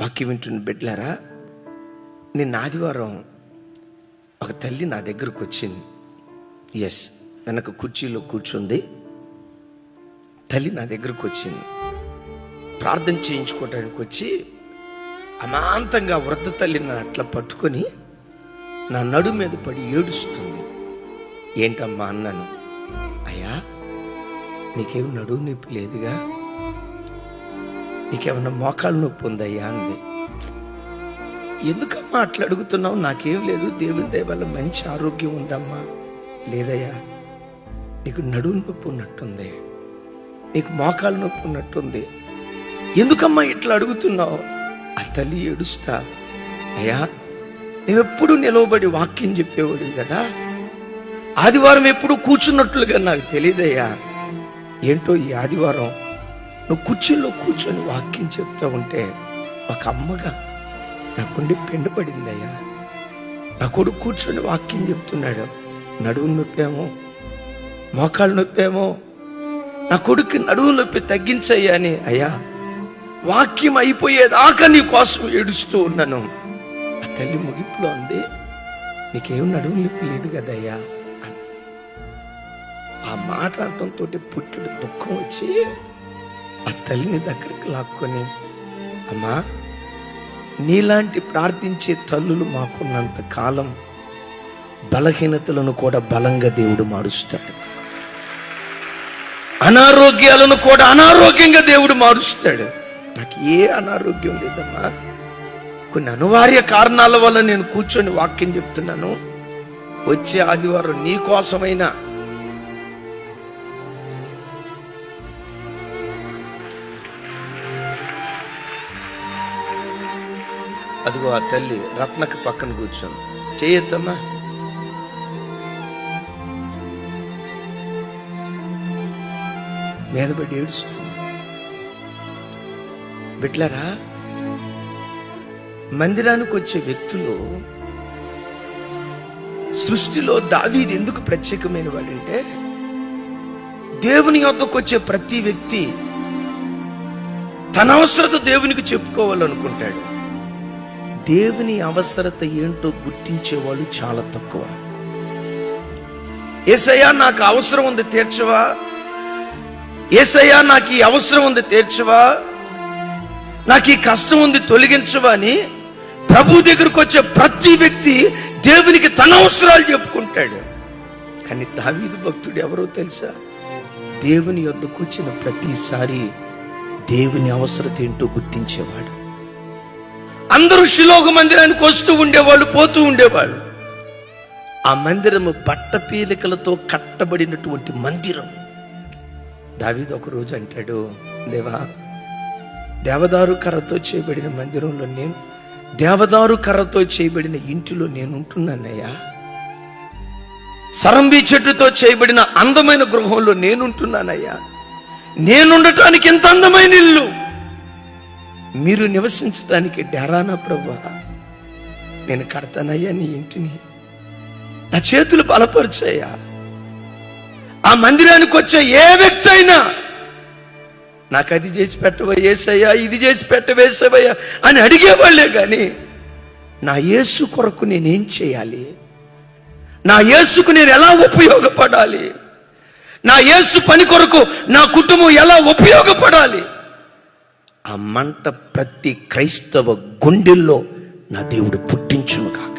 వాక్యం వింటున్న బిడ్డలారా నిన్న ఆదివారం ఒక తల్లి నా దగ్గరకు వచ్చింది. ఎస్ వెనక కుర్చీలో కూర్చుంది. తల్లి నా దగ్గరకు వచ్చింది. ప్రార్థన చేయించుకోవటానికి వచ్చి అమాంతంగా వృద్ధ తల్లిని అట్లా పట్టుకొని నా నడు మీద పడి ఏడుస్తుంది. ఏంటమ్మా అన్నాను. అయ్యా నీకేం నడువు నొప్పి లేదుగా? నీకేమన్నా మోకాలు నొప్పి ఉందయ్యా అంది. ఎందుకమ్మా అట్లా అడుగుతున్నావు నాకేం లేదు. దేవుని దయ వల్ల మంచి ఆరోగ్యం ఉందమ్మా. లేదయ్యా నీకు నడుము నొప్పి ఉన్నట్టుంది. నీకు మోకాలు నొప్పి ఉన్నట్టుంది. ఎందుకమ్మా ఇట్లా అడుగుతున్నావు ఆ తల్లి ఏడుస్తా అయ్యా నువ్వెప్పుడు నిలవబడి వాక్యం చెప్పేవాడు కదా? ఆదివారం ఎప్పుడు కూర్చున్నట్లుగా నాకు తెలియదయ్యా ఏంటో ఈ ఆదివారం నువ్వు కుర్చీలో కూర్చొని వాక్యం చెప్తూ ఉంటే ఒక అమ్మగా నా పెండు పడిందయ్యా. నా కొడుకు కూర్చొని వాక్యం చెప్తున్నాడు. నడువు నొప్పేమో మోకాళ్ళు నొప్పేమో నా కొడుకు నడువు నొప్పి తగ్గించయ్యా అని అయ్యా వాక్యం అయిపోయేదాకా నీ కోసం ఏడుస్తూ ఉన్నాను. ఆ తల్లి ముగింపులో ఉంది. నీకేం నడుము నొప్పి లేదు కదయ్యా ఆ మాట అనటంతో పుట్టుడు దుఃఖం వచ్చి ఆ తల్లిని దగ్గరికి లాక్కొని అమ్మా నీలాంటి ప్రార్థించే తల్లులు మాకున్నంత కాలం బలహీనతలను కూడా బలంగా దేవుడు మారుస్తాడు. అనారోగ్యాలను కూడా అనారోగ్యంగా దేవుడు మారుస్తాడు. నాకు ఏ అనారోగ్యం లేదమ్మా. కొన్ని అనివార్య కారణాల వల్ల నేను కూర్చొని వాక్యం చెప్తున్నాను. వచ్చే ఆదివారం నీ అదిగో ఆ తల్లి రత్నకి పక్కన కూర్చొని చేయొద్దమ్మా మీద పడి ఏడుస్తుంది. బిడ్లరా మందిరానికి వచ్చే వ్యక్తులు సృష్టిలో దావీది ఎందుకు ప్రత్యేకమైన వాడంటే దేవుని యొద్దకు వచ్చే ప్రతి వ్యక్తి తన అవసరత దేవునికి చెప్పుకోవాలనుకుంటాడు. దేవుని అవసరత ఏంటో గుర్తించేవాళ్ళు చాలా తక్కువ. ఏసయ్యా నాకు అవసరం ఉంది తీర్చవా? ఏసయ్యా నాకు ఈ అవసరం ఉంది తీర్చవా? నాకు ఈ కష్టం ఉంది తొలగించవా అని ప్రభు దగ్గరకు వచ్చే ప్రతి వ్యక్తి దేవునికి తన అవసరాలు చెప్పుకుంటాడు. కానీ దావీదు భక్తుడు ఎవరో తెలుసా? దేవుని యొద్దకు వచ్చిన ప్రతిసారి దేవుని అవసరత ఏంటో గుర్తించేవాడు. అందరూ శిలోక మందిరానికి వస్తూ ఉండేవాళ్ళు పోతూ ఉండేవాళ్ళు. ఆ మందిరము పట్టపీలికలతో కట్టబడినటువంటి మందిరం. దావీదు ఒక రోజు అంటాడు దేవా దేవదారు కర్రతో చేయబడిన మందిరంలో నేను దేవదారు కర్రతో చేయబడిన ఇంటిలో నేను ఉంటున్నానయ్యా సరంబి చెట్టుతో చేయబడిన అందమైన గృహంలో నేనుంటున్నానయ్యా. నేనుండటానికి ఎంత అందమైన ఇల్లు? మీరు నివసించడానికి డెరానా ప్రభు. నేను కడతానయ్యా నీ ఇంటిని. నా చేతులు బలపరిచాయా. ఆ మందిరానికి వచ్చే ఏ వ్యక్తి అయినా నాకు అది చేసి పెట్టవా ఏసయ్యా ఇది చేసి పెట్టవేసవయ్యా అని అడిగేవాళ్ళే కానీ నా యేసు కొరకు నేనేం చేయాలి? నా యేసుకు నేను ఎలా ఉపయోగపడాలి? నా యేసు పని కొరకు నా కుటుంబం ఎలా ఉపయోగపడాలి? ఆ మంట ప్రతి క్రైస్తవ గుండెల్లో నా దేవుడు పుట్టించును కాక